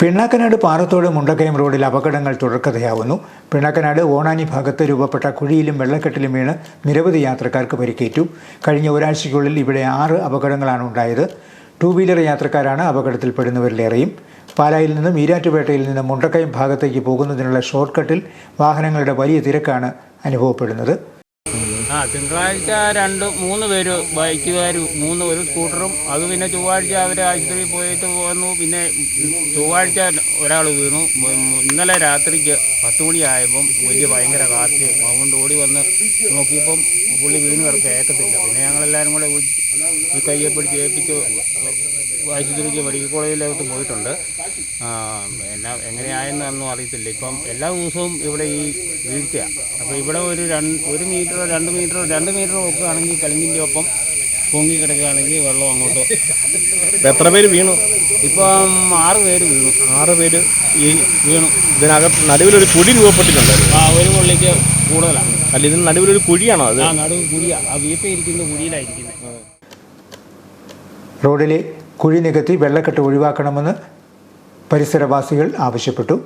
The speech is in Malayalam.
പിണ്ണാക്കനാട് പാറത്തോട് മുണ്ടക്കയം റോഡിൽ അപകടങ്ങൾ തുടർക്കഥയാവുന്നു. പിണ്ണാക്കനാട് ഓണാനി ഭാഗത്ത് രൂപപ്പെട്ട കുഴിയിലും വെള്ളക്കെട്ടിലും വീണ് നിരവധി യാത്രക്കാർക്ക് പരിക്കേറ്റു. കഴിഞ്ഞ ഒരാഴ്ചയ്ക്കുള്ളിൽ ഇവിടെ ആറ് അപകടങ്ങളാണ് ഉണ്ടായത്. ടൂ വീലർ യാത്രക്കാരാണ് അപകടത്തിൽപ്പെടുന്നവരിലേറെയും പാലായിൽ നിന്നും ഈരാറ്റുപേട്ടയിൽ നിന്നും മുണ്ടക്കയം ഭാഗത്തേക്ക് പോകുന്നതിനുള്ള ഷോർട്ട് കട്ടിൽ വാഹനങ്ങളുടെ വലിയ തിരക്കാണ് അനുഭവപ്പെടുന്നത്. ആ തിങ്കളാഴ്ച രണ്ട് മൂന്ന് പേര് ബൈക്കുകാർ മൂന്ന് ഒരു സ്കൂട്ടറും. അത് പിന്നെ ചൊവ്വാഴ്ച അവർ ആശുപത്രിയിൽ പോയിട്ട് വന്നു. പിന്നെ ചൊവ്വാഴ്ച ഒരാൾ വീണു. ഇന്നലെ രാത്രിക്ക് പത്ത് മണിയായപ്പം വലിയ ഭയങ്കര കാറ്റ്. അതുകൊണ്ട് ഓടി വന്ന് നോക്കിയപ്പം പുള്ളി വീണ് കിടക്ക് ഏക്കത്തില്ല പിന്നെ ഞങ്ങളെല്ലാവരും കൂടെ ഈ കയ്യെ പിടിച്ച് ഏൽപ്പിച്ച് ആശുപത്രിക്ക് മെഡിക്കൽ കോളേജിലോട്ട് പോയിട്ടുണ്ട്. എന്നാ എങ്ങനെയായെന്നൊന്നും അറിയത്തില്ല. ഇപ്പം എല്ലാ ദിവസവും ഇവിടെ ഈ വീഴ്ചയാണ് അപ്പോൾ ഇവിടെ ഒരു രണ്ട് ഒരു മീറ്റർ രണ്ട് മീറ്റർ രണ്ട് മീറ്റർ വെക്കുകയാണെങ്കിൽ കലിങ്ങിന്റെ ഒപ്പം പൊങ്ങി കിടക്കുകയാണെങ്കിൽ വെള്ളം അങ്ങോട്ട്. എത്ര പേര് വീണു? ഇപ്പം ആറ് പേര് വീണു. ആറ് പേര് ഈ വീണു. ഇതിനകത്ത് നടുവിലൊരു കുഴി രൂപപ്പെട്ടിട്ടുണ്ട്. ആ ഒരു പുള്ളിക്ക് കൂടുതലാണ്. അല്ല ഇതിന് നടുവിലൊരു കുഴിയാണോ അത്? ആ നടുവ് കുഴിയാണ് ആ വീട്ടിൽ ഇരിക്കുന്ന കുഴിയിലായിരിക്കുന്നത്. റോഡിലെ കുഴി നികത്തി വെള്ളക്കെട്ട് ഒഴിവാക്കണമെന്ന് പരിസരവാസികൾ ആവശ്യപ്പെട്ടു.